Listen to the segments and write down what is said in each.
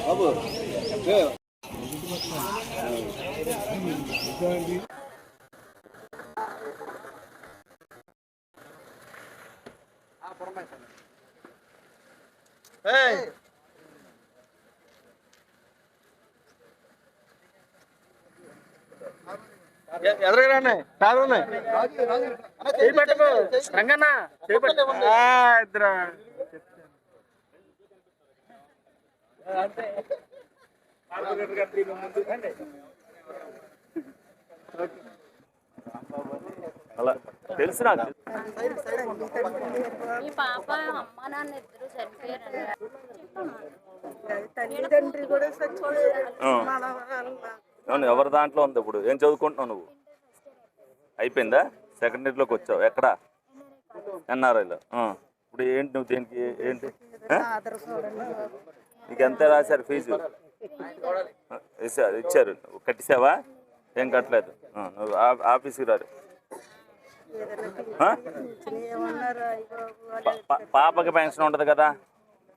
బాబు. ఎదురుగానే కాదు చేపెట్టకు రంగన్న చేపెట్టు ఆ, ఇద్దరు అలా తెలుసు నాకు మీ పాప అమ్మ నాన్న ఇద్దరు తల్లిదండ్రి కూడా చచ్చిపోయారు. అవును ఎవరి దాంట్లో ఉంది ఇప్పుడు? ఏం చదువుకుంటున్నావు నువ్వు? అయిపోయిందా? సెకండ్ ఇయర్లోకి వచ్చావు. ఎక్కడ? ఎన్ఆర్ఐలో. ఇప్పుడు ఏంటి నువ్వు దీనికి? ఏంటి? నీకు ఎంత రాశారు ఫీజు? ఇచ్చారు ఇచ్చారు. కట్టేసావా? ఏం కట్టలేదు. నువ్వు ఆఫీస్కి రారు. పాపకి పెన్షన్ ఉండదు కదా?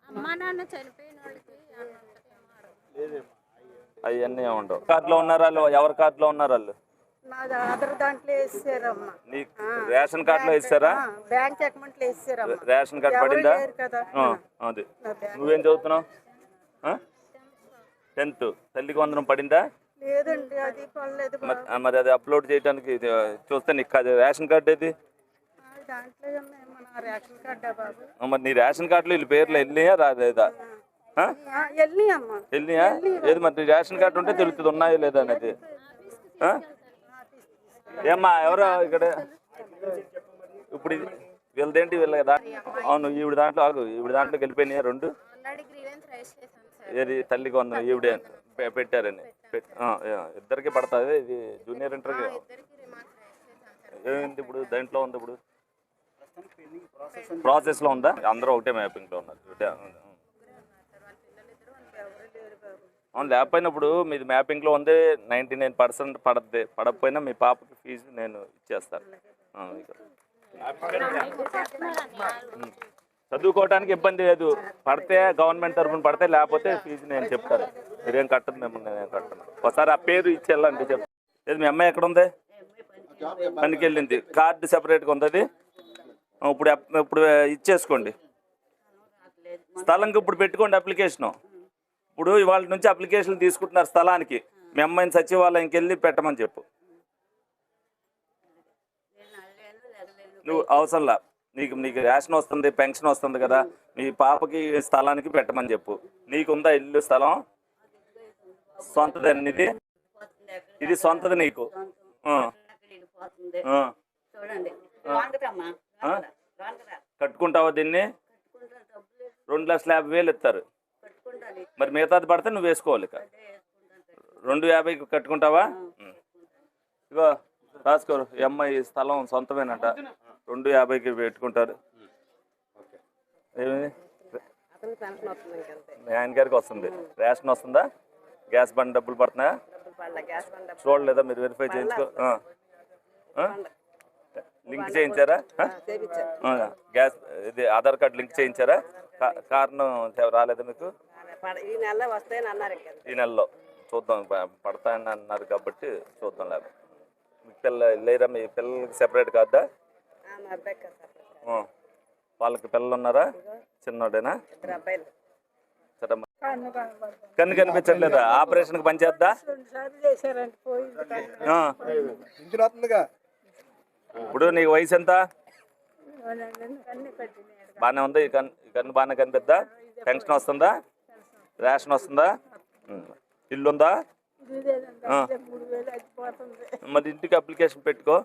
అమ్మ నాన్న చనిపోయిన వాళ్ళకి అన్న ఉంటుందేమో అవన్నీ ఉండవు. కార్డులో ఉన్నారు వాళ్ళు? ఎవరి కార్డులో ఉన్నారు వాళ్ళు? రేషన్ కార్డులో ఇస్తారా బ్యాంక్ అకౌంట్లో వేసారమ్మా. రేషన్ కార్డు పడిందా? అది. నువ్వేం చదువుతున్నావు? టెన్త్. తల్లికి వందనం పడిందా? లేదండి అది పడలేదు మరి అది అప్లోడ్ చేయడానికి ఇది, చూస్తే నీకు రేషన్ కార్డు ఏది? ఆ, దాంట్లో ఉన్నాయి మన రేషన్ కార్డా బాబు. ఆ, మరి నీ రేషన్ కార్డులో వీళ్ళ పేర్లు వెళ్ళినాయా రాలేదా? ఆ? ఆ, వెళ్ళి అమ్మా. వెళ్ళినాయా ఏది మరి రేషన్ కార్డు ఉంటే తెలుస్తుంది ఉన్నాయో లేదా అనేది? ఏమ్మా ఎవరో ఇక్కడ? ఇప్పుడు వీళ్ళదేంటి వీళ్ళ కదా అవును ఈవిడ దాంట్లో ఆగు ఈవిడ దాంట్లోకి వెళ్ళిపోయినాయా రెండు? ఏది తల్లికి వందనం ఈవిడే పెట్టారని. పెట్- ఆ, యా, ఇద్దరికి పడుతుంది ఇది జూనియర్ ఇంటర్కి. ఏమైంది ఇప్పుడు? దేంట్లో ఉంది ఇప్పుడు? ప్రాసెస్లో ఉందా. అందరూ ఒకటే మ్యాపింగ్లో ఉన్నారు. అవును లేకపోయినప్పుడు మీది మ్యాపింగ్లో ఉంది నైంటీ నైన్ పర్సెంట్ పడద్ది పడకపోయినా మీ పాపకి ఫీజు నేను ఇచ్చేస్తాను. చదువుకోవడానికి ఇబ్బంది లేదు. పడితే గవర్నమెంట్ తరఫున పడితే లేకపోతే ఫీజు నేను చెప్తాను. మీరేం కట్టదు మిమ్మల్ని నేను కట్టను. ఒకసారి ఆ పేరు ఇచ్చి చెప్తాను లేదు ఏది మీ అమ్మాయి ఎక్కడ ఉంది? పనికి వెళ్ళింది కార్డు సెపరేట్గా ఉంది ఇప్పుడు ఇప్పుడు ఇచ్చేసుకోండి. స్థలంకి ఇప్పుడు పెట్టుకోండి అప్లికేషను. ఇప్పుడు ఇవాళ నుంచి అప్లికేషన్ తీసుకుంటున్నారు స్థలానికి. మీ అమ్మాయిని సచివాలయంకి వెళ్ళి పెట్టమని చెప్పు. నువ్వు అవసరంలా. నీకు నీకు రేషన్ వస్తుంది పెన్షన్ వస్తుంది కదా మీ పాపకి స్థలానికి పెట్టమని చెప్పు. నీకుందా ఇల్లు స్థలం? సొంతది ఇది? ఇది సొంతది నీకు. కట్టుకుంటావా దీన్ని? రెండు లక్షల యాభై వేలు ఇస్తారు. మరి మిగతాది పడితే నువ్వు వేసుకోవాలి ఇక. రెండు యాభైకి కట్టుకుంటావా. ఇగో రాసుకోరు. ఈ అమ్మాయి స్థలం సొంతమేనట. రెండు యాభైకి పెట్టుకుంటారు. ఏమి? మీ ఆయన గారికి వస్తుంది. రేషన్ వస్తుందా? గ్యాస్ బండ్ డబ్బులు పడుతున్నాయా చూడలేదా మీరు వెరిఫై చేయించుకో? లింక్ చేయించారా? గ్యాస్ ఇది ఆధార్ కార్డు లింక్ చేయించారా? కారణం రాలేదా మీకు? ఈ నెల వస్తాయని అన్నారు ఇంకా ఈ నెలలో. చూద్దాం పడతాయని అన్నారు కాబట్టి చూద్దాం లేకపోతే. మీ పిల్ల లేరా? మీ పిల్లలకి సెపరేట్ కాదా. వాళ్ళకి పిల్లలు ఉన్నారా? చిన్నోడేనా. కన్ను కనిపించట్లేదా? ఆపరేషన్కి పనిచేద్దా? ఇప్పుడు నీకు వయసు ఎంత? బాగానే ఉంది. ఈ కన్ను కన్ను బాగానే కనిపిద్దా? పెన్షన్ వస్తుందా? రేషన్ వస్తుందా? ఉం. ఇల్లు ఉందా ఇదేనండి ఆ. అదే మూడు వేలు అయిపోతుంది. మరి ఇంటికి అప్లికేషన్ పెట్టుకో.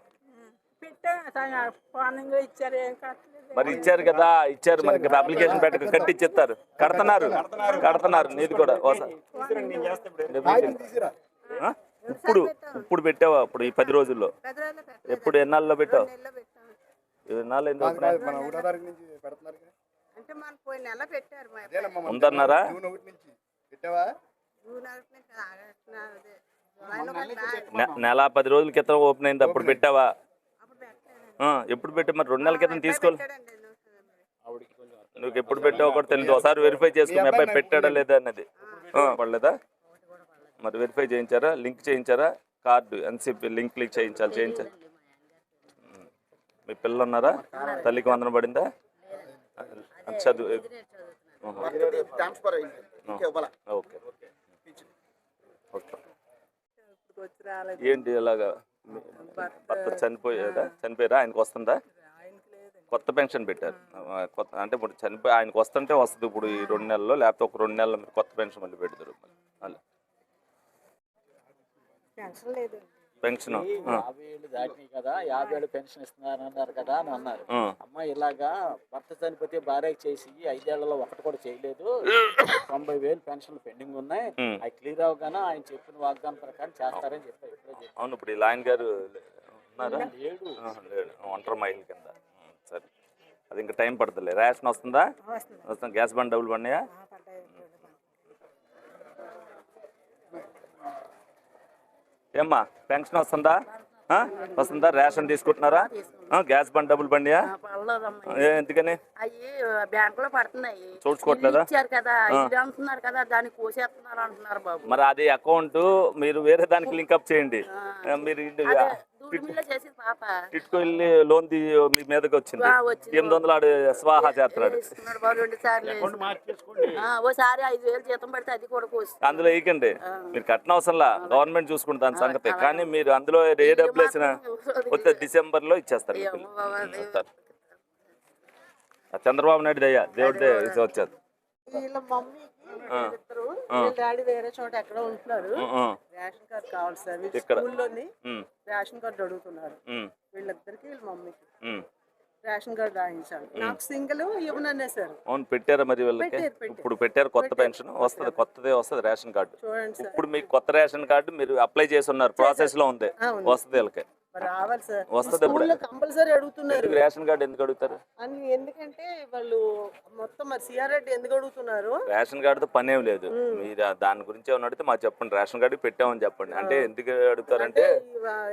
మరి ఇచ్చారు కదా ఇచ్చారు. మనకి అప్లికేషన్ పెట్టక కట్టిచ్చేస్తారు కడుతున్నారు కడుతున్నారు. నీది కూడా ఓసారి తీసిరా. ఆ? ఇప్పుడు ఇప్పుడు పెట్టావా? ఇప్పుడు ఈ పది రోజుల్లో. ఎప్పుడు ఎన్నాళ్ళలో పెట్టావు? ఎన్నాళ్ళు ఎందుకు ఉందన్నారా నెల పది రోజుల క్రితం ఓపెన్ అయింది. అప్పుడు పెట్టావా? ఎప్పుడు పెట్టి? మరి రెండు నెలల క్రితం తీసుకోవాలి. నువ్వు ఎప్పుడు పెట్టావో కూడా తెలియదు ఒకసారి వెరిఫై చేసుకో మీ అబ్బాయి పెట్టాడా లేదా అన్నది. పడలేదా? మరి వెరిఫై చేయించారా? లింక్ చేయించారా? కార్డు ఎన్సీపీ లింక్ లింక్ చేయించాలి చేయించాలి. మీ పిల్లలు ఉన్నారా? తల్లికి వందన పడిందా? చదువు. ఓకే. ఏంటి ఇలాగా? భర్త చనిపోయేదా చనిపోయారా? ఆయనకు వస్తుందా? కొత్త పెన్షన్ పెట్టారు. కొత్త అంటే ఇప్పుడు చనిపోయి ఆయనకు వస్తుంటే వస్తుంది. ఇప్పుడు ఈ రెండు నెలల్లో లేకపోతే ఒక రెండు నెలలు మీరు కొత్త పెన్షన్ మళ్ళీ పెడతారు. అలా పెన్షన్ లేదు. పెన్షన్. యాభై ఏళ్ళు దాటినాయి కదా యాభై ఏళ్ళు పెన్షన్ ఇస్తున్నారు అన్నారు కదా అని అన్నారు. అమ్మ ఇలాగా భర్త చనిపోతే భార్య చేసి ఐదేళ్ళలో ఒకటి కూడా చేయలేదు. తొంభై వేలు పెన్షన్లు పెండింగ్ ఉన్నాయి. అవి క్లియర్ అవగానే ఆయన చెప్పిన వాగ్దానం ప్రకారం చేస్తారని చెప్పారు ఇప్పుడే అవును ఇప్పుడు ఈ లాయన్ గారు ఉన్నారా? లేడు. ఒంటరి మహిళ కింద. సరే. అది ఇంకా టైం పడుతుంది. రేషన్ వస్తుందా? వస్తుంది. వస్తుంది. గ్యాస్ బండ్ డబ్బులు పడినాయా? ఏమ్మా పెన్షన్ వస్తుందా? ఆ? వస్తుందా? రేషన్ తీసుకుంటున్నారా? గ్యాస్ బండ్ డబ్బులు ఏ, ఎందుకని? అయ్యి బ్యాంక్లో పడుతున్నాయి. చూసుకోవట్లేదా? ఇల్లు ఇచ్చారు కదా ఇది అంటున్నారు కదా దాన్ని కోసేస్తున్నారు అంటున్నారు బాబు. మరి అది అకౌంట్ మీరు వేరే దానికి లింక్ అప్ చేయండి. మీరు వెళ్ళి లోన్ మీ మీదకి వచ్చింది. ఎనిమిది వందలు ఆడు స్వాహా చేస్తున్నాడు. ఇస్తున్నాడు బాబు రెండు సార్లు ఆ, ఓసారి ఐదు వేలు జీతం పడితే అది కూడా కోసి. అందులో వేయకండి. మీరు కట్టిన అవసరంలా. గవర్నమెంట్ చూసుకుంటుంది దాని సంగతి. కానీ మీరు అందులో ఏ డబ్బులు వేసినా డిసెంబర్లో ఇచ్చేస్తారు. చంద్రబాబు నాయుడు దయ్యా దేవుడిదే ఇది వచ్చేది వీళ్ళ మమ్మీకి ఇద్దరు వీళ్ళ డాడీ వేరే చోట ఎక్కడో ఉంటున్నారు. రేషన్ కార్డు కావాలి సార్. వీళ్ళు ఇక్కడ. స్కూల్లోని రేషన్ కార్డు అడుగుతున్నారు. వీళ్ళిద్దరికి వీళ్ళ మమ్మీకి. రేషన్ కార్డు రాయించాలి. నాకు సింగిల్ ఇవ్వననేసారు అవును పెట్టారా మరి వీళ్ళకి. ఇప్పుడు పెట్టారు కొత్త పెన్షన్. వస్తుంది కొత్తదే వస్తుంది రేషన్ కార్డు. చూడండి ఇప్పుడు మీకు కొత్త రేషన్ కార్డు మీరు అప్లై చేసి ఉన్నారు. ప్రాసెస్లో ఉంది. వస్తుంది వీళ్ళకి. రావాలి సార్ వస్తుంది ఇప్పుడు. స్కూల్లో కంపల్సరీ అడుగుతున్నారు. రేషన్ కార్డు ఎందుకు అడుగుతారు? అని ఎందుకంటే వాళ్ళు మొత్తం మరి సిఆర్ రెడ్డి ఎందుకు అడుగుతున్నారు? రేషన్ కార్డుతో పనేం లేదు. మీరు దాని గురించి ఏమన్నా అడిగితే మాకు చెప్పండి. రేషన్ కార్డు పెట్టామని చెప్పండి. అంటే ఎందుకు అడుగుతారంటే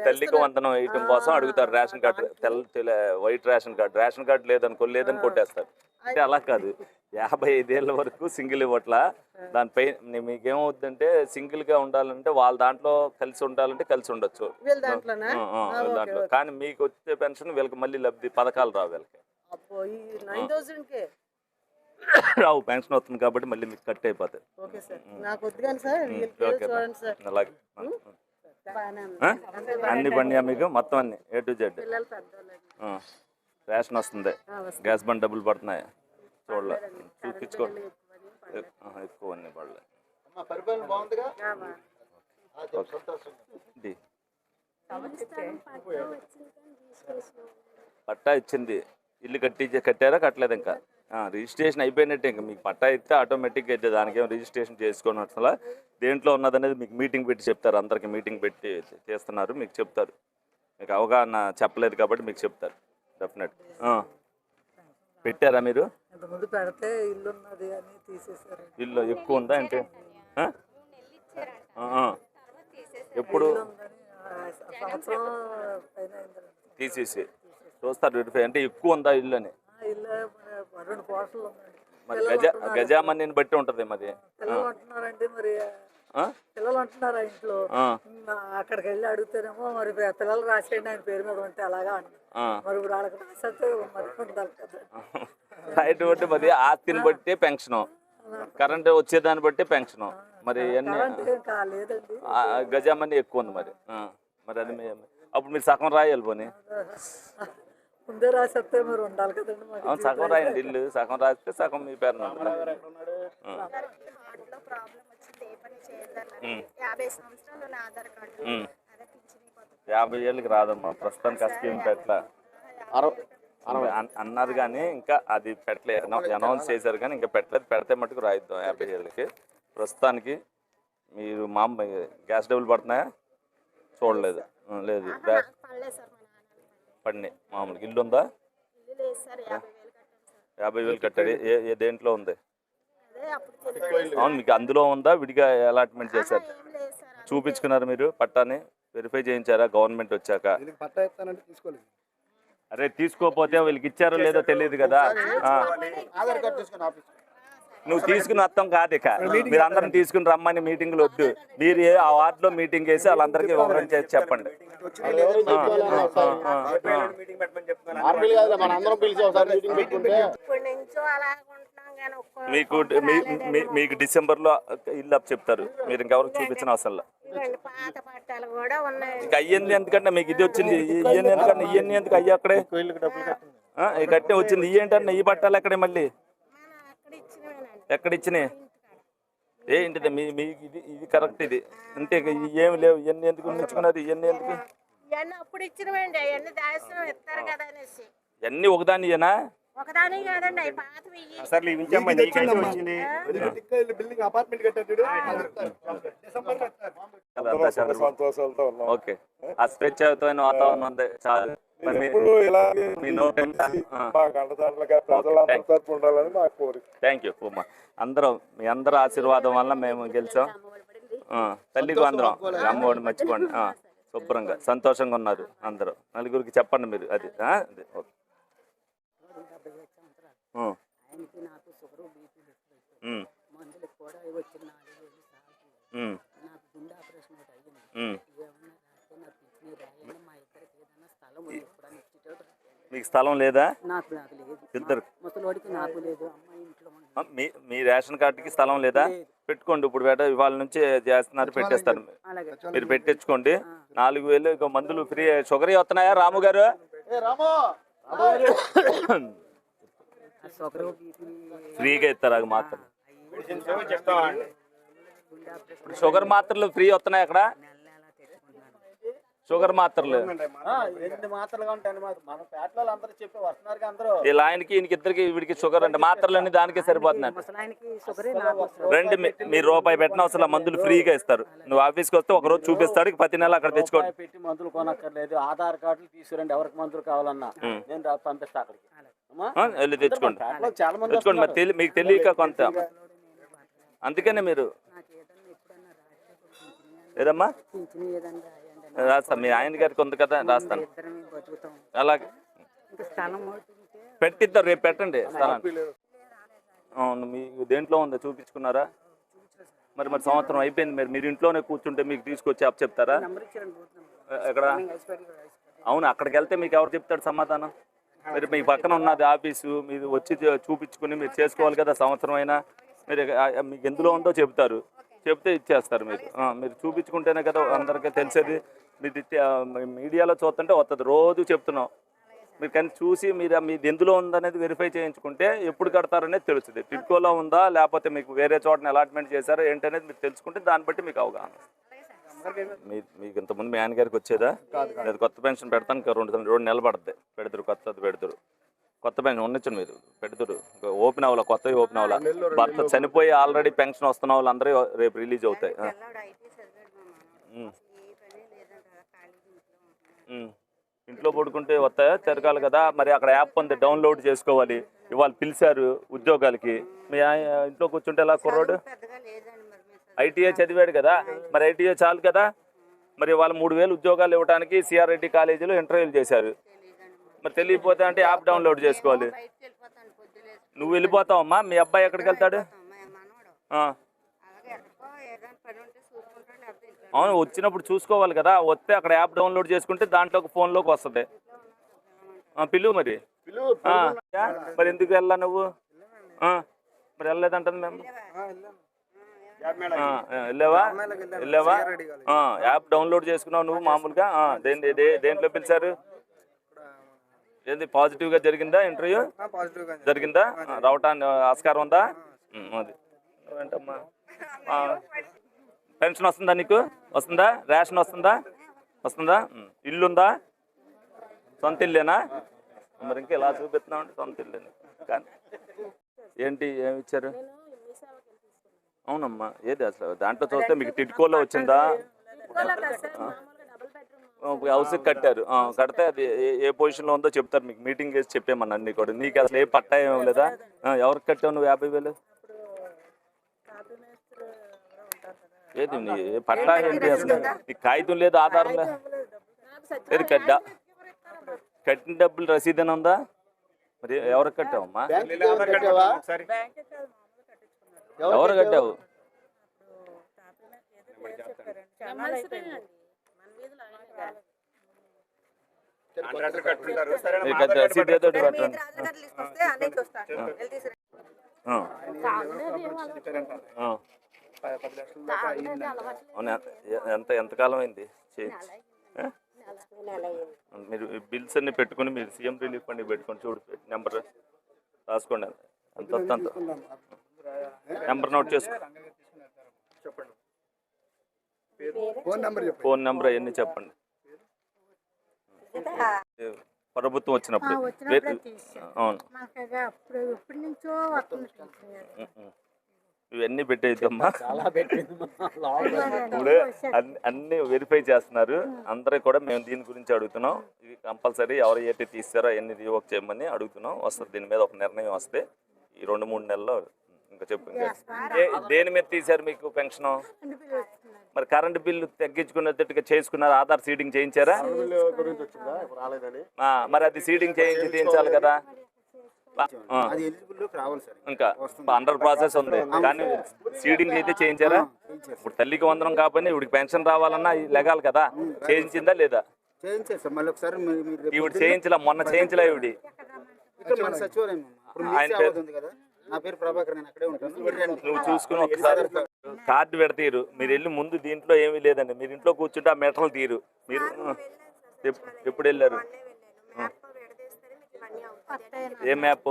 తల్లికి వందనం వేయటం కోసం అడుగుతారు రేషన్ కార్డు. తెల్ల తెల్ల white ration card. Ration card లేదనుకో లేదని కొట్టేస్తారు. అంటే అలా కాదు. యాభై ఐదేళ్ళ వరకు సింగిల్ ఇవ్వట్లా. దానిపై మీకేమవుతుందంటే సింగిల్గా ఉండాలంటే వాళ్ళ దాంట్లో కలిసి ఉండాలంటే కలిసి ఉండొచ్చు. దాంట్లో. కానీ మీకు వచ్చే పెన్షన్ వీళ్ళకి మళ్ళీ లబ్ధి పథకాలు రావు వీళ్ళకి. రావు పెన్షన్ వస్తుంది కాబట్టి మళ్ళీ మీకు కట్ అయిపోతాయి. అలాగే? అన్ని బండియా మీకు? మొత్తం అన్ని. ఏ టు జెడ్ రేషన్ వస్తుంది. గ్యాస్ బండ్ డబ్బులు పడుతున్నాయి. చూడలే చూపించుకోండి ఎక్కువ అన్ని పడలే పట్టా ఇచ్చింది. ఇల్లు కట్టి కట్టారా కట్టలేదు ఇంకా? ఆ, రిజిస్ట్రేషన్ అయిపోయినట్టే ఇంకా మీకు పట్టా ఇస్తే ఆటోమేటిక్గా అయితే దానికేం రిజిస్ట్రేషన్ చేసుకోని అసలు. దేంట్లో ఉన్నదనేది మీకు మీటింగ్ పెట్టి చెప్తారు. అందరికి మీటింగ్ పెట్టి చేస్తున్నారు మీకు చెప్తారు. మీకు అవగాహన చెప్పలేదు కాబట్టి మీకు చెప్తారు. డెఫినెట్ పెట్టారా మీరు? ముందు పెడితే ఇల్లు ఉన్నది అని తీసేసారు ఇల్లు ఎక్కువ ఉందా అంటే ఆ? ఆ, ఆ. ఎప్పుడు. తీసేసి. చూస్తారు వెరిఫై అంటే ఎక్కువ ఉందా ఇల్లు అని ఆ ఇల్లు మరి గజ గజామన్నీని బట్టి ఉంటుంది మరి? పిల్లలు అంటున్నారు ఆ ఇంట్లో. అక్కడికి వెళ్ళి అడుగుతారేమో మరి పిల్లలు రాసేయండి ఆయన పేరు మీద ఉంటే అలాగా. మరి ఇప్పుడు వాళ్ళకి రాసేస్తే మరి ఉండాలి కదా. బట్టి మరి ఆస్తిని బట్టి పెన్షన్. కరెంట్ వచ్చేదాన్ని బట్టి పెన్షన్. మరి అన్ని గజామని ఎక్కువ ఉంది మరి. మరి అది అప్పుడు మీరు సగం రాయాలి పోనీ. ముందే రాసేస్తే మరి ఉండాలి కదండి సగం రాయండి ఇల్లు. సగం రాస్తే సగం మీ పేరు హార్ట్లో ప్రాబ్లం వచ్చింది ఏ పని చేయొద్దన్నారు యాభై సంవత్సరాలు నా ఆధార్ కార్డు అదే పింఛన్ కొత్త యాభై ఏళ్ళకి రాదమ్మా. ప్రస్తుతానికి ఆ స్కీమ్ పెట్టలా. అన్- అన్నారు కానీ ఇంకా అది పెట్టలే. అనౌన్స్ చేశారు కానీ ఇంకా పెట్టలేదు. పెడితే మటుకు రాయిద్దాం యాభై ఏళ్ళకి. ప్రస్తుతానికి మీరు మా గ్యాస్ డబ్బులు పడుతున్నాయా? చూడలేదు. ఆ, లేదు. గ్యాస్ నాకు పడలేదు సార్ మా నాన్న పడినాయి. మామూలుగా ఇల్లు ఉందా ఇల్లు లేదు సార్. యాభై వేలు కట్టాను సార్. యాభై వేలు కట్టాడు. ఏ ఏ దేంట్లో ఉంది? అవును మీకు అందులో ఉందా? విడిగా అలాట్మెంట్ చేశారు. చూపించుకున్నారు మీరు పట్టాని వెరిఫై చేయించారా? గవర్నమెంట్ వచ్చాక? అరే తీసుకోపోతే వీళ్ళకి ఇచ్చారో లేదో తెలియదు కదా. ఆ. ఆధార్ కార్డు తీసుకుని ఆఫీస్. నువ్వు తీసుకుని వస్తాం కాదు ఇక. మీరు అందరం తీసుకుని రమ్మని మీటింగ్లు వద్దు. మీరు ఆ వార్డులో మీటింగ్ వేసి వాళ్ళందరికీ వివరం చేసి చెప్పండి. ఇప్పటి నుంచో మీకు మీకు డిసెంబర్లో ఇల్లు అప్ చెప్తారు. మీరు ఇంకెవరికి చూపించిన పట్టాలు ఇంకా అయ్యింది ఎందుకంటే మీకు ఇది వచ్చింది ఇవన్నీ ఎందుకంటే ఇవన్నీ ఎందుకు అయ్యి అక్కడే? ఆ, ఈ కట్టే వచ్చింది. ఇవి ఏంటంటే ఈ బట్టాలు ఎక్కడే మళ్ళీ? మనం అక్కడ ఇచ్చినవేనండి. ఎక్కడ ఇచ్చినాయి ఏంటిది? మీ మీ ఇది ఇది కరెక్ట్ ఇది. ఇవి ఏమి లేవు. ఇవన్నీ ఎందుకు ఉంచుకున్నారు ఇవన్నీ ఎందుకు? ఇవన్నీ అప్పుడు ఇచ్చినవండి అవన్నీ దాచిన ఇస్తారు కదా అనేసి. ఇవన్నీ ఒకదాని ఇయ్యనా ఒకదాని కాదండి అవి పాతవి. ఇయ్యి. అసలు ఇవి ఇచ్చామ్మా నీకైతే వచ్చింది? బిల్డింగ్ అపార్ట్మెంట్ కట్టాడు సంతోషాలతో ఉన్నాం. ఓకే. ఆ స్వేచ్ఛాయుతమైన వాతావరణం ఉంది చాలు. మరి మీ- ఇప్పుడు ఇలాగే మీ నోటి మా గంటదారులుగా ప్రజలందరి తరపు ఉండాలని మా కోరిక. థ్యాంక్ యూ ఉమ్మా అందరూ మీ అందరూ ఆశీర్వాదం వల్ల మేము గెలిచాం. ఆ, తల్లికి అందరం అమ్మఒడి మర్చిపోండి. ఆ, శుభ్రంగా సంతోషంగా ఉన్నారు అందరూ. నలుగురికి చెప్పండి మీరు అది ఓకే. ఆయనకి నాకు షుగరు బీపీ ఉమ్, మందులకు కూడా వచ్చిన నాలుగు వేలు సాగు ఉమ్, నాకు గుండె ఆపరేషన్ ఒకటి అయ్యింది. ఉమ్. ఏమన్నా రాస్తే నాకు పింఛనీ రాయండి. మా ఇద్దరికి ఏదైనా స్థలం ఉంది. ఎప్పుడన్నా ఇచ్చేటోడు మీకు స్థలం లేదా? నాకు నాకు లేదు. ఇద్దరు. ముసలోడికి నాకు లేదు. అమ్మాయి ఇంట్లో ఉంది. ఆ, మీ మీ రేషన్ కార్డుకి స్థలం లేదా? పెట్టుకోండి. ఇప్పుడు బేట ఇవాళ నుంచి చేస్తున్నారు పెట్టేస్తారు. అలాగే. మీరు పెట్టించుకోండి. నాలుగు వేలు మందులు ఫ్రీ. షుగర్ వస్తున్నాయా రాము గారు? రామో! ఫ్రీగా ఇస్తారు అది మాత్రం. ఇప్పుడు షుగర్ మాత్రలు ఫ్రీ వస్తున్నాయి అక్కడ. వస్తున్నారు అందరూ. వీళ్ళ ఆయనకి ఈయనకి ఇద్దరికి వీడికి షుగర్ అంటే మాత్రలన్నీ దానికే సరిపోతున్నాయి. షుగరే. రెండు మీ- మీరు రూపాయి పెట్టిన అవసరం మందులు ఫ్రీగా ఇస్తారు. నువ్వు ఆఫీస్కి వస్తే ఒక రోజు చూపిస్తాడు ప్రతి నెల అక్కడ తెచ్చుకోండి. రూపాయి పెట్టి మందులు కొనక్కర్లేదు. ఆధార్ కార్డులు తీసుకురండి ఎవరికి మందులు కావాలన్నా. నేను పంపిస్తా అక్కడికి. వెళ్ళి తెచ్చుకోండి. పేటలో చాలా మంది తెచ్చుకోండి మరి తెలి మీకు తెలియక కొంత. అందుకనే మీరు ఏదమ్మా? పింఛనీ ఏదన్నా రాయండి రాస్తాం మీ ఆయన గారికి ఉంది కదా రాస్తాను. అలాగే. ఇంకా స్థలం అవుతుంటే పెట్టిద్దాం రేపు పెట్టండి స్థలాన్ని అవును మీకు దేంట్లో ఉందో చూపించుకున్నారా? మరి మరి సంవత్సరం అయిపోయింది మరి మీరు ఇంట్లోనే కూర్చుంటే మీకు తీసుకొచ్చి అప్ చెప్తారా? ఎక్కడ? అవును అక్కడికి వెళ్తే మీకు ఎవరు చెప్తాడు సమాధానం? మీరు మీ పక్కన ఉన్నది ఆఫీసు మీరు వచ్చి చూపించుకుని మీరు చేసుకోవాలి కదా సంవత్సరం అయినా. మీరు మీకు ఎందులో ఉందో చెప్తారు. చెప్తే ఇచ్చేస్తారు మీరు. మీరు చూపించుకుంటేనే కదా అందరికీ తెలిసేది. మీరు మీడియాలో చూస్తుంటే వస్తుంది రోజు చెప్తున్నాం. మీరు కానీ చూసి మీరు మీది ఎందులో ఉందనేది వెరిఫై చేయించుకుంటే ఎప్పుడు కడతారనేది తెలుస్తుంది. టిడ్కోలో ఉందా లేకపోతే మీకు వేరే చోటన అలాట్మెంట్ చేశారా ఏంటనేది మీరు తెలుసుకుంటే దాన్ని బట్టి మీకు అవగాహన మీకు ఇంతకుముందు మీ ఆయన గారికి వచ్చేదా? లేదు కొత్త పెన్షన్ పెడతాను రెండు రెండు నెలలు పడుతుంది పెడతారు కొత్తది పెడతారు కొత్త పెన్షన్ ఉండొచ్చు మీరు పెడతారు ఓపెన్ అవ్వాలి కొత్తవి ఓపెన్ అవ్వాలి. భర్త చనిపోయి ఆల్రెడీ పెన్షన్ వస్తున్న వాళ్ళందరూ రేపు రిలీజ్ అవుతాయి ఆ. పిల్లాడు ఐటీ చదివాడు మా మనవడు. ఉమ్. ఏ పని లేదంట ఖాళీగా ఇంట్లో ఉంటున్నాడు. ఉమ్. ఇంట్లో పడుకుంటే వస్తాయా? తిరగాలి కదా. మరి అక్కడ యాప్ ఉంది డౌన్లోడ్ చేసుకోవాలి. ఇవాళ పిలిచారు ఉద్యోగాలకి. మీ ఇంట్లో కూర్చుంటే ఎలా కుర్రోడు? ఐటీఐ చదివాడు కదా. మరి ఐటీఐ చాలు కదా. మరి వాళ్ళు మూడు వేలు ఉద్యోగాలు ఇవ్వడానికి సిఆర్ఐటి కాలేజీలో ఇంటర్వ్యూలు చేశారు. మరి తెలియకపోతే అంటే యాప్ డౌన్లోడ్ చేసుకోవాలి. నువ్వు వెళ్తావమ్మా మీ అబ్బాయి ఎక్కడికి వెళ్తాడు మా మనవడు ఆ. అలాగే ఎక్కడికో ఏదైనా పని ఉంటే చూసుకుంటాడు లేకపోతే ఇంట్లో అవును వచ్చినప్పుడు చూసుకోవాలి కదా. వస్తే అక్కడ యాప్ డౌన్లోడ్ చేసుకుంటే దాంట్లోకి ఫోన్లోకి వస్తుంది. ఆ, పిలువు మరి. ఆ, మరి ఎందుకు వెళ్ళా నువ్వు? ఆ, మరి వెళ్ళలేదంటుంది మేము. ఆ, వెళ్ళావా? వెళ్ళావా? ఆ, యాప్ డౌన్లోడ్ చేసుకున్నావు నువ్వు మామూలుగా? ఆ, దేని దేంట్లో పిలిచారు? ఏంది పాజిటివ్గా జరిగిందా ఇంటర్వ్యూ? జరిగిందా. రావటానికి ఆస్కారం ఉందా? అది. ఏంటమ్మా ఆ, పెన్షన్ వస్తుందా నీకు? వస్తుందా? రేషన్ వస్తుందా? వస్తుందా? ఉమ్. ఇల్లు ఉందా సొంత ఇల్లేనా? మరి ఇంకా ఇలా చూపిస్తున్నామంటే సొంత ఇల్లేనా కానీ ఏంటి ఏమి ఇచ్చారు? అవునమ్మా ఏది అసలు? దాంట్లో చూస్తే మీకు టిట్కోలో వచ్చిందా? హౌస్ కట్టారు. కడితే అది ఏ- ఏ పొజిషన్లో ఉందో చెప్తారు. మీకు మీటింగ్ చేసి చెప్పేమన్నా అన్ని కూడా. నీకు అసలు ఏ పట్టా ఏం లేదా? ఎవరికి కట్టావు నువ్వు యాభై వేలు? ఏది నీ పట్టా ఏంటి అసలు? నీకు కాగితం లేదు ఆధారం లేదు కడ్డా? కట్టిన డబ్బులు రసీదు అని ఉందా? మరి ఎవరికి కట్టావమ్మా ఎవరు కట్టావు? రసీదు ఏదో పెట్టండి పది లక్షల దాకా ఎంత ఎంతకాలం అయింది? చేయించి? మీరు బిల్స్ అన్ని పెట్టుకుని మీరు సీఎం రిలీఫ్ ఫండ్ పెట్టుకొని చూడు నెంబర్ రాసుకోండి. ఎంత వస్తే అంత నెంబర్ నోట్ చేసుకో. చెప్పండి. ఫోన్ నెంబర్ చెప్పండి. ఫోన్ నెంబర్ అవన్నీ చెప్పండి. ప్రభుత్వం వచ్చినప్పుడు. అవును. అప్పుడు నుంచో. ఇవన్నీ పెట్టేద్దమ్మా చాలా పెట్టింది మా లోపల. ఇప్పుడు అన్ని అన్ని వెరిఫై చేస్తున్నారు. అందరూ కూడా మేము దీని గురించి అడుగుతున్నాం. ఇది కంపల్సరీ ఎవరు ఏటి తీస్తారో ఎన్ని రివోక్ చేయమని అడుగుతున్నాం. వస్తుంది దీని మీద ఒక నిర్ణయం వస్తే ఈ రెండు మూడు నెలల్లో ఇంకా చెప్పు దేని మీద తీశారు మీకు పెన్షన్? మరి కరెంట్ బిల్లు తగ్గించుకునేటట్టుగా చేసుకున్నారు? ఆధార్ సీడింగ్ చేయించారా? బిల్లు గురించి వచ్చిందా? ఇప్పుడు రాలేదని. ఆ, మరి అది సీడింగ్ చేయించి తీయించాలి కదా. అది ఎలిజిబుల్ రావాలి సార్ ఇంకా. అండర్ ప్రాసెస్ ఉంది. కానీ సీడింగ్ అయితే చేయించారా? ఇప్పుడు తల్లికి వందనం కాబట్టి ఇవిడికి పెన్షన్ రావాలన్నా లెగాలి కదా? చేయించిందా లేదా? చేయించారు సార్. మళ్ళీ ఒకసారి మీరు మీరు రేపు ఈవిడ చేయించలా మొన్న చేయించలా మన సచివాలయం. ఇప్పుడు మీ ఆయన సేవ పేరు- ఉంది కదా. నా పేరు ప్రభాకర్ నేను అక్కడే ఉంటాను. మీరు రండి. నువ్వు చూసుకుని ఒకసారి కార్డు పెడతీరు. మీరు వెళ్ళి ముందు దీంట్లో ఏమీ లేదండి. మీరు ఇంట్లో కూర్చుంటే ఆ మెటల్ తీరు. మీరు ఎప్పుడు వెళ్ళారు మ్యాప్ విడదీస్తేనే మీకు ఇవన్నీ అవుతాయి ఏ మ్యాప్?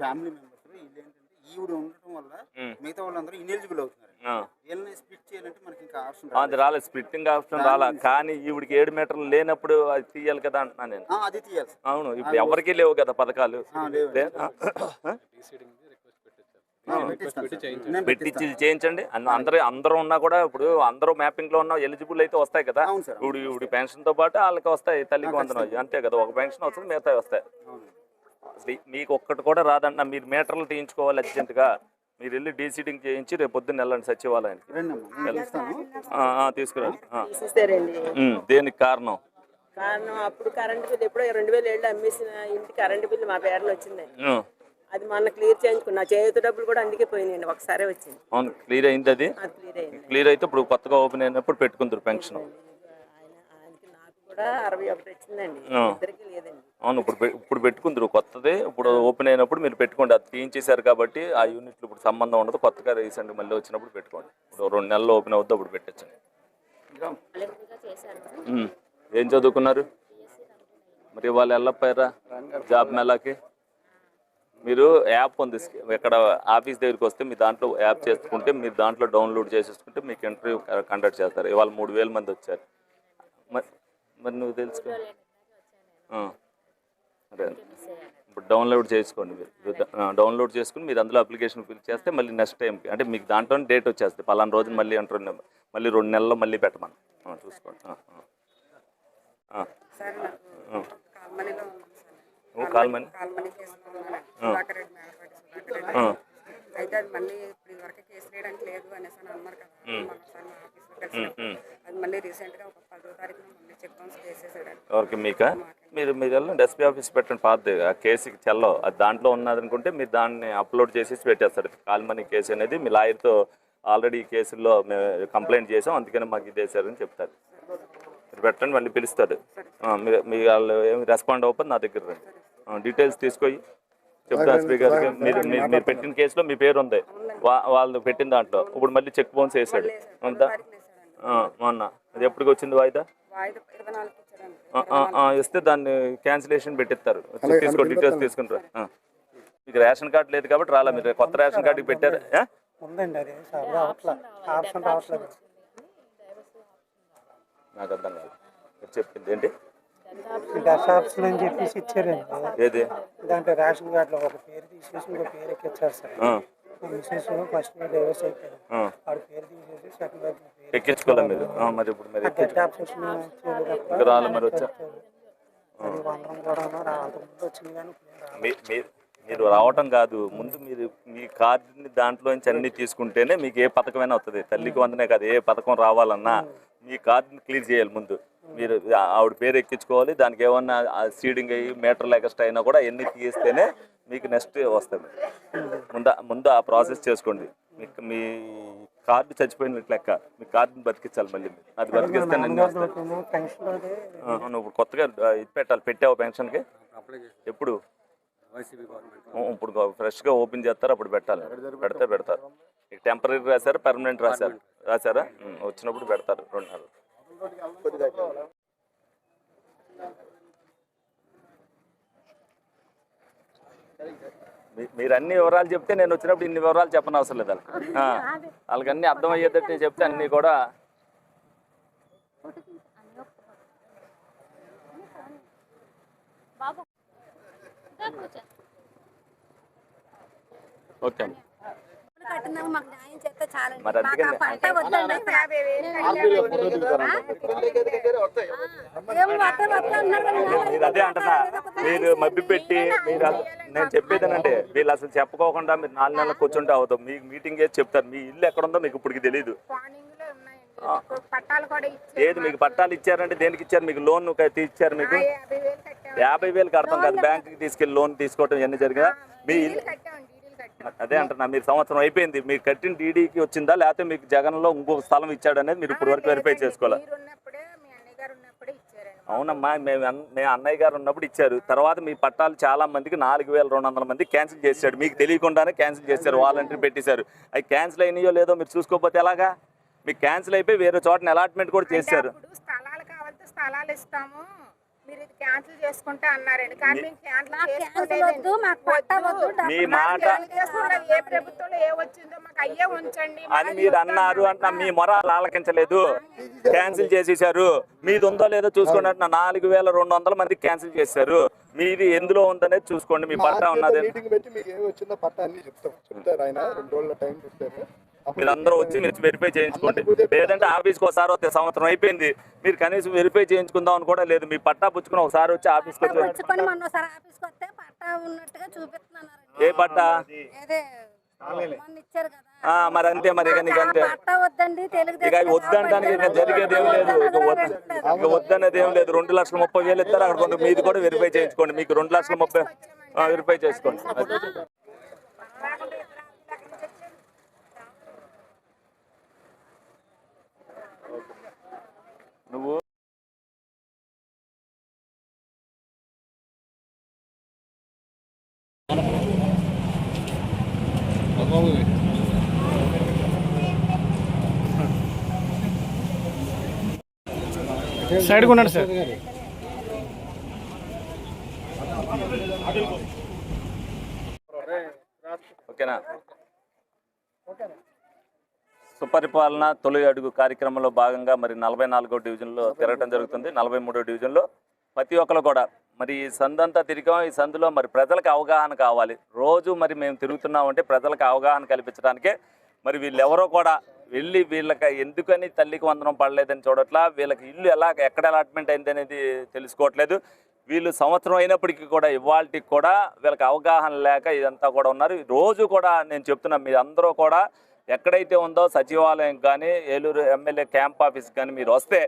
ఫ్యామిలీ మెంబర్స్ ఈవిడ ఉండటం వల్ల. మిగతా వాళ్ళందరూ ఇనెలిజిబుల్ అవుతున్నారు. వీళ్ళని స్ప్లిట్ చేయాలంటే మనకి ఇంకా ఆప్షన్ అది రాలేదు. స్ప్లిట్టింగ్ ఆప్షన్ రాలా. కానీ ఈవిడికి ఏడు మీటర్లు లేనప్పుడు అది తీయాలి కదా అంటున్నాను నేను. అది తీయాలి. అవును. ఇప్పుడు ఎవరికీ లేవు కదా పథకాలు. పెట్టించి. చేయించండి. అందరూ అందరూ ఉన్నా కూడా ఇప్పుడు అందరూ మ్యాపింగ్లో ఉన్న ఎలిజిబుల్ అయితే వస్తాయి కదా. అవును సార్. ఇప్పుడు ఇప్పుడు పెన్షన్తో పాటు వాళ్ళకి వస్తాయి తల్లికి వందనం అంతే కదా. ఒక పెన్షన్ వస్తుంది మిగతా వస్తాయి. మీకు ఒక్కటి కూడా రాదన్న మీరు మీటర్లు తీయించుకోవాలి అర్జెంట్గా మీరు వెళ్ళి డీసీడింగ్ చేయించి రేపు పొద్దున్న వెళ్ళండి సచివాలయానికి. తీసుకురండి. దేనికి కారణం? కారణం అప్పుడు కరెంట్ బిల్ ఎప్పుడో రెండు వేలు ఏళ్ళు అమ్మేసిన ఇంటి కరెంట్ బిల్ మా పేరులో వచ్చిందండి అది మొన్న క్లియర్ చేయించుకున్నా. చేతి డబ్బులు కూడా అందుకే పోయినాయండి. ఒకసారే వచ్చింది. అవును క్లియర్ అయింది అది? క్లియర్ అయితే ఇప్పుడు కొత్తగా ఓపెన్ అయినప్పుడు పెట్టుకుందరు పెన్షన్. ఆయన ఆయనకి నాకు కూడా అరవై ఒకటి వచ్చిందండి. ఇద్దరికి లేదండి. అవును ఇప్పుడు పె- ఇప్పుడు పెట్టుకుందరు కొత్తది. ఇప్పుడు ఓపెన్ అయినప్పుడు మీరు పెట్టుకోండి. అది తీయించేశారు కాబట్టి ఆ యూనిట్లు ఇప్పుడు సంబంధం ఉండదు. కొత్తగా రీసెంట్ మళ్ళీ వచ్చినప్పుడు పెట్టుకోండి. ఇప్పుడు రెండు నెలలు ఓపెన్ అవుద్ది అప్పుడు పెట్టచ్చండి ఉమ్. ఏం చదువుకున్నారు? మరి వాళ్ళు వెళ్ళకపోయారా జాబ్ మేళాకి? మీరు యాప్ ఉంది. ఎక్కడ ఆఫీస్ దగ్గరికి వస్తే మీ దాంట్లో యాప్ చేసుకుంటే మీరు దాంట్లో డౌన్లోడ్ చేసేసుకుంటే మీకు ఇంటర్వ్యూ కండక్ట్ చేస్తారు. ఇవాళ మూడు వేల మంది వచ్చారు. మరి మరి నువ్వు తెలుసుకో. ఆ. అదే. ఇప్పుడు డౌన్లోడ్ చేసుకోండి మీరు. డౌన్లోడ్ చేసుకుని మీరు అందులో అప్లికేషన్ ఫిల్ చేస్తే మళ్ళీ నెక్స్ట్ టైంకి అంటే మీకు దాంట్లో డేట్ వచ్చేస్తుంది పలానా రోజు మళ్ళీ అంటారు మళ్ళీ రెండు నెలల్లో మళ్ళీ పెట్టమని. ఆ, చూసుకోండి. కాల్మని. అయితే అది మళ్ళీ ఇప్పుడు ఇదివరకు కేసు వేయడానికి లేదు అనేసి అని అన్నారు కదా. అది మళ్ళీ రీసెంట్గా ఒక పదో తారీఖున మళ్ళీ చెక్ బౌన్స్ వేసేసాడు ఎవరికి మీకా మీరు మీరు వెళ్ళండి ఎస్పీ ఆఫీస్ పెట్టండి పాతది ఆ కేసుకి చెల్లో. అది దాంట్లో ఉన్నది అనుకుంటే మీరు దాన్ని అప్లోడ్ చేసేసి పెట్టేస్తారు. కాల్మనీ కేసు అనేది మీ లాయర్తో ఆల్రెడీ ఈ కేసుల్లో మేము కంప్లైంట్ చేసాం అందుకని మాకు ఇది వేశారని చెప్తారు. మీరు పెట్టండి మళ్ళీ పిలుస్తారు. మీ- వాళ్ళు ఏమి రెస్పాండ్ అవ్వకపోతే నా దగ్గర రండి. తీసుకొని చెప్తా ఎస్పీ గారికి. మీరు మీరు మీరు పెట్టిన కేసులో మీ పేరు ఉంది వా- వాళ్ళు పెట్టిన దాంట్లో. ఇప్పుడు మళ్ళీ చెక్ బౌన్స్ వేసాడు మొన్న. అది ఎప్పటికి వచ్చింది వాయిదా ఇస్తే దాన్ని క్యాన్సిలేషన్ పెట్టిస్తారు. తీసుకో డీటెయిల్స్ తీసుకుంటారు. మీకు రేషన్ కార్డు లేదు కాబట్టి రాలా మీరు. కొత్త రేషన్ కార్డుకి పెట్టారు. ఆ? ఉందండి అది. సార్ రావట్లేదు ఆప్షన్ రావట్లేదు. నాకు అర్థం కాదు. మీరు చెప్పింది ఏంటి? ఆప్షన్ అని చెప్పేసి ఇచ్చారండి. ఏది? దాంట్లో రేషన్ కార్డులో ఒక పేరు తీసేసి ఇంకో పేరు ఎక్కిచ్చారు సార్. ఫస్ట్ డైవర్స్ అయిపోయారు పేరు తీసేసి సెకండ్ పేరు ఎక్కించుకోలే మీరు మరి ఇప్పుడు మరి ఇంకా రాలే మరి వచ్చా. మీ- మీరు రావటం కాదు. ముందు మీరు మీ కార్డుని దాంట్లోంచి అన్ని తీసుకుంటేనే మీకు ఏ పథకమైనా వస్తుంది తల్లికి వందనే కాదు. ఏ పథకం రావాలన్నా మీ కార్డుని క్లియర్ చేయాలి ముందు. మీరు ఆ- ఆవిడ పేరు ఎక్కించుకోవాలి. దానికి ఏమన్నా సీడింగ్ అయ్యి మీటర్ ఎక్స్ట్రా అయినా కూడా ఎన్ని తీస్తేనే మీకు నెక్స్ట్ వస్తుంది. ముందు ముందు ఆ ప్రాసెస్ చేసుకోండి. మీకు మీ కార్డు చచ్చిపోయినట్లు లెక్క. మీ కార్డుని బతికించాలి మళ్ళీ. అది బతికిస్తే నువ్వు ఇప్పుడు కొత్తగా ఇది పెట్టాలి. పెట్టావు పెన్షన్కి? ఎప్పుడు? ఇప్పుడు ఫ్రెష్గా ఓపెన్ చేస్తారు అప్పుడు పెట్టాలి. పెడితే పెడతారు. ఇక టెంపరీ రాశారు పర్మనెంట్ రాశారు? రాశారా? వచ్చినప్పుడు పెడతారు రెండు నెలలు మీ- మీరు అన్ని వివరాలు చెప్తే నేను వచ్చినప్పుడు ఇన్ని వివరాలు చెప్పని అవసరం లేదు వాళ్ళకి. వాళ్ళకి అన్ని అర్థమయ్యేటట్టు నేను చెప్తే అన్ని కూడా ఓకే అండి. కట్టినాక మాకు న్యాయం చేస్తే చాలండి మరి మాకు ఆ పంట వద్దండి ఏం వద్ద వద్ద అదే అంటున్నా మీరు మబ్బి పెట్టి మీరు అస- నేను చెప్పేది ఏంటంటే వీళ్ళు అసలు చెప్పుకోకుండా మీరు నాలుగు నెలలు కూర్చుంటే అవుతాం మీకు మీటింగ్ చేసి చెప్తారు మీ ఇల్లు ఎక్కడ ఉందో మీకు ఇప్పటికి తెలియదు ఉన్నాయండి పట్టాలు కూడా ఏది మీకు పట్టాలు ఇచ్చారంటే దేనికి ఇచ్చారు మీకు లోన్ ఇచ్చారు మీకు యాభై వేలు కట్టాం యాభై వేలు కడతాం కదా బ్యాంకుకి తీసుకెళ్ళి లోన్ తీసుకోవటం ఇవన్నీ జరిగిందా మీ ఇల్లు అదే అంటున్నా మీరు సంవత్సరం అయిపోయింది మీరు కట్టిన డీడీకి వచ్చిందా లేకపోతే మీకు జగన్లో ఇంకొక స్థలం ఇచ్చాడు అనేది మీరు ఇప్పుడు వరకు వెరిఫై చేసుకోవాలి? అవునమ్మా మేము అన్- మేము అన్నయ్య గారు ఉన్నప్పుడు ఇచ్చారు. తర్వాత మీ పట్టాలు చాలా మందికి నాలుగు వేల రెండు వందల మంది క్యాన్సిల్ చేశాడు. మీకు తెలియకుండానే క్యాన్సిల్ చేశారు వాలంటీర్ పెట్టేశారు. అవి క్యాన్సిల్ అయినాయో లేదో మీరు చూసుకోకపోతే ఎలాగా? మీకు క్యాన్సిల్ అయిపోయి వేరే చోటని అలాట్మెంట్ కూడా చేశారు. స్థలాలు కావాలంటే స్థలాలు ఇస్తాము. మీరు ఇది క్యాన్సిల్ చేసుకుంటే అన్నారండి. కానీ మేము క్యాన్సిల్ వద్దు మాకు పట్టా వద్దు మీ మాట ఏ ప్రభుత్వంలో ఏ వచ్చిందో మాకు అయ్యే ఉంచండి. అని మీరు అన్నారు అంటున్నా మీ మొర ఆలకించలేదు. క్యాన్సిల్ చేసేసారు మీది ఉందో లేదో చూసుకోండి అంటున్నా నాలుగు వేల రెండు వందల మంది క్యాన్సిల్ చేశారు. మీది ఎందులో ఉందనేది చూసుకోండి. మీ పట్టా ఉన్నది. మీటింగ్ పెట్టి మీకు ఏమి వచ్చిందో పట్ట అన్ని చెప్తాం. చెప్తారు ఆయన. రెండు రోజుల టైం చెప్తారు మీరందరూ వచ్చి మీరు వెరిఫై చేయించుకోండి. లేదంటే ఆఫీస్కి ఒకసారి వస్తే సంవత్సరం అయిపోయింది. మీరు కనీసం వెరిఫై చేయించుకుందాం అని కూడా లేదు. మీ పట్టా పుచ్చుకుని ఒకసారి వచ్చి ఆఫీస్కి వచ్చి ఏ పట్టా? అదే మొన్న ఇచ్చారు కదా. ఆ, మరి అంతే మరి ఇక నీకు అంతే. వద్దంటానికి ఇక జరిగేది ఏం లేదు. ఇక వద్ద. ఇక వద్దనేది ఏం లేదు. రెండు లక్షల ముప్పై వేలు ఇస్తారు. అక్కడ కొంత మీది కూడా వెరిఫై చేయించుకోండి. మీకు రెండు లక్షల ముప్పై వెరిఫై చేసుకోండి నువ్వు సైడ్ కొన్నాడు సార్. ఓకేనా? సుపరిపాలన తొలి అడుగు కార్యక్రమంలో భాగంగా మరి నలభై నాలుగో డివిజన్లో తిరగడం జరుగుతుంది. నలభై మూడో డివిజన్లో ప్రతి ఒక్కరు కూడా మరి ఈ సందంతా తిరిగాం. ఈ సందులో మరి ప్రజలకు అవగాహన కావాలి. రోజు మరి మేము తిరుగుతున్నామంటే ప్రజలకు అవగాహన కల్పించడానికే మరి వీళ్ళెవరో కూడా వెళ్ళి వీళ్ళకి ఎందుకని తల్లికి వందనం పడలేదని చూడట్లా వీళ్ళకి ఇల్లు ఎలా ఎక్కడ అలాట్మెంట్ అయింది అనేది తెలుసుకోవట్లేదు. వీళ్ళు సంవత్సరం అయినప్పటికీ కూడా ఇవాళకి కూడా వీళ్ళకి అవగాహన లేక ఇదంతా కూడా ఉన్నారు. రోజు కూడా నేను చెప్తున్నా మీరు అందరూ కూడా ఎక్కడైతే ఉందో సచివాలయం కానీ ఏలూరు ఎమ్మెల్యే క్యాంప్ ఆఫీస్ కానీ మీరు వస్తే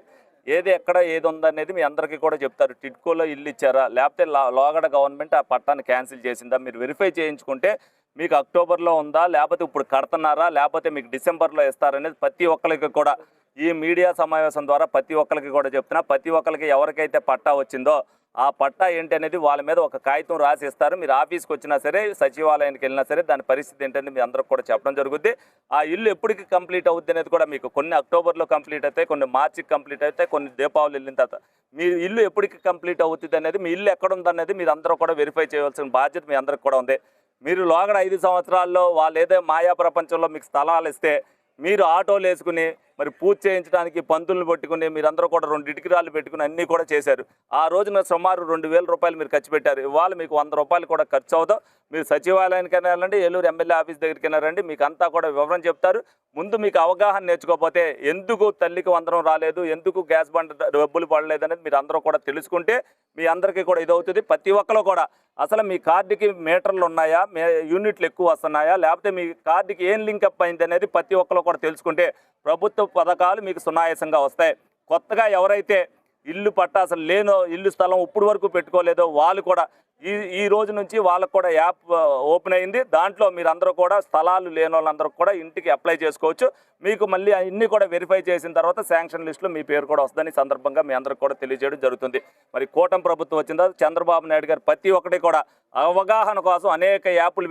ఏది ఎక్కడ ఏది ఉందనేది మీ అందరికీ కూడా చెప్తారు. టిట్కోలో ఇల్లు ఇచ్చారా? లేకపోతే లోగడ గవర్నమెంట్ ఆ పట్టాన్ని క్యాన్సిల్ చేసిందా? మీరు వెరిఫై చేయించుకుంటే మీకు అక్టోబర్లో ఉందా? లేకపోతే ఇప్పుడు కడుతున్నారా? లేకపోతే మీకు డిసెంబర్లో ఇస్తారనేది ప్రతి ఒక్కరికి కూడా ఈ మీడియా సమావేశం ద్వారా ప్రతి ఒక్కరికి కూడా చెప్తున్నా. ప్రతి ఒక్కరికి ఎవరికైతే పట్టా వచ్చిందో ఆ పట్టా ఏంటి అనేది వాళ్ళ మీద ఒక కాగితం రాసి ఇస్తారు. మీరు ఆఫీస్కి వచ్చినా సరే సచివాలయానికి వెళ్ళినా సరే దాని పరిస్థితి ఏంటనేది మీ అందరికి కూడా చెప్పడం జరుగుద్ది. ఆ ఇల్లు ఎప్పటికి కంప్లీట్ అవుద్ది అనేది కూడా మీకు కొన్ని అక్టోబర్లో కంప్లీట్ అవుతాయి కొన్ని మార్చికి కంప్లీట్ అవుతాయి కొన్ని దీపావళి వెళ్ళిన తర్వాత. మీ ఇల్లు ఎప్పటికి కంప్లీట్ అవుతుంది అనేది మీ ఇల్లు ఎక్కడ ఉందనేది మీరు అందరూ కూడా వెరిఫై చేయవలసిన బాధ్యత మీ అందరికి కూడా ఉంది. మీరు లోగడ ఐదు సంవత్సరాల్లో వాళ్ళు ఏదో మాయా ప్రపంచంలో మీకు స్థలాలు ఇస్తే మీరు ఆటోలు వేసుకుని మరి పూజ చేయించడానికి పంతులను పట్టుకుని మీరందరూ కూడా రెండు ఇటుకిరాలు పెట్టుకుని అన్నీ కూడా చేశారు. ఆ రోజున సుమారు రెండు వేల రూపాయలు మీరు ఖర్చు పెట్టారు. ఇవాళ మీకు వంద రూపాయలు కూడా ఖర్చు అవుతాం. మీరు సచివాలయానికైనా వెళ్ళండి ఏలూరు ఎమ్మెల్యే ఆఫీస్ దగ్గరికి రండి మీకు అంతా కూడా వివరం చెప్తారు. ముందు మీకు అవగాహన నేర్చుకోకపోతే ఎందుకు తల్లికి వందనం రాలేదు ఎందుకు గ్యాస్ బండ్ డబ్బులు పడలేదు అనేది మీరు అందరూ కూడా తెలుసుకుంటే మీ అందరికీ కూడా ఇదవుతుంది. ప్రతి ఒక్కరు కూడా అసలు మీ కార్డుకి మీటర్లు ఉన్నాయా మే యూనిట్లు ఎక్కువ వస్తున్నాయా లేకపోతే మీ కార్డుకి ఏం లింక్ అప్ అయింది అనేది ప్రతి ఒక్కరు కూడా తెలుసుకుంటే ప్రభుత్వ పథకాలు మీకు సునాయాసంగా వస్తాయి. కొత్తగా ఎవరైతే ఇల్లు పట్ట అసలు లేనో ఇల్లు స్థలం ఇప్పుడు వరకు పెట్టుకోలేదో వాళ్ళు కూడా ఈ ఈ రోజు నుంచి వాళ్ళకు కూడా యాప్ ఓపెన్ అయింది. దాంట్లో మీరందరూ కూడా స్థలాలు లేని వాళ్ళందరూ కూడా ఇంటికి అప్లై చేసుకోవచ్చు. మీకు మళ్ళీ అన్నీ కూడా వెరిఫై చేసిన తర్వాత శాంక్షన్ లిస్టులో మీ పేరు కూడా వస్తుందని సందర్భంగా మీ అందరికి కూడా తెలియజేయడం జరుగుతుంది. మరి కూటమి ప్రభుత్వం వచ్చిన తర్వాత చంద్రబాబు నాయుడు గారు ప్రతి ఒక్కటి కూడా అవగాహన కోసం అనేక యాప్లు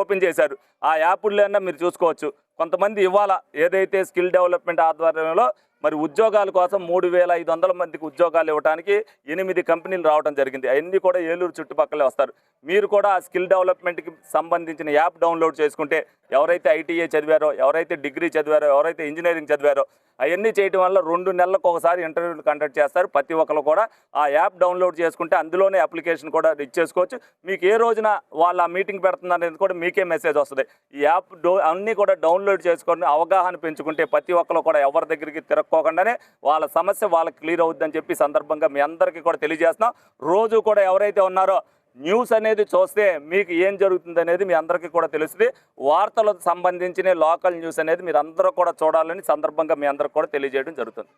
ఓపెన్ చేశారు. ఆ యాప్లైనా మీరు చూసుకోవచ్చు. కొంతమంది ఇవాళ ఏదైతే స్కిల్ డెవలప్మెంట్ ఆధ్వర్యంలో మరి ఉద్యోగాల కోసం మూడు వేల ఐదు వందల మందికి ఉద్యోగాలు ఇవ్వడానికి ఎనిమిది కంపెనీలు రావడం జరిగింది. అవన్నీ కూడా ఏలూరు చుట్టుపక్కలే వస్తారు. మీరు కూడా ఆ స్కిల్ డెవలప్మెంట్కి సంబంధించిన యాప్ డౌన్లోడ్ చేసుకుంటే ఎవరైతే ఐటీఐ చదివారో ఎవరైతే డిగ్రీ చదివారో ఎవరైతే ఇంజనీరింగ్ చదివారో అవన్నీ చేయడం వల్ల రెండు నెలలకు ఒకసారి ఇంటర్వ్యూలు కండక్ట్ చేస్తారు. ప్రతి ఒక్కరు కూడా ఆ యాప్ డౌన్లోడ్ చేసుకుంటే అందులోనే అప్లికేషన్ కూడా ఇచ్చేసుకోవచ్చు మీకు ఏ రోజున వాళ్ళు ఆ మీటింగ్ పెడుతుంది అనేది కూడా మీకే మెసేజ్ వస్తుంది. ఈ యాప్ డో అన్నీ కూడా డౌన్లోడ్ చేసుకొని అవగాహన పెంచుకుంటే ప్రతి ఒక్కరు కూడా ఎవరి దగ్గరికి తిరగ తిరక్కోకుండానే వాళ్ళ సమస్య వాళ్ళకి క్లియర్ అవుద్దని చెప్పి సందర్భంగా మీ అందరికీ కూడా తెలియజేస్తున్నాం. రోజు కూడా ఎవరైతే ఉన్నారో న్యూస్ అనేది చూస్తే మీకు ఏం జరుగుతుంది అనేది మీ అందరికీ కూడా తెలుస్తుంది. వార్తలకు సంబంధించిన లోకల్ న్యూస్ అనేది మీరు అందరూ కూడా చూడాలని సందర్భంగా మీ అందరికి కూడా తెలియజేయడం జరుగుతుంది.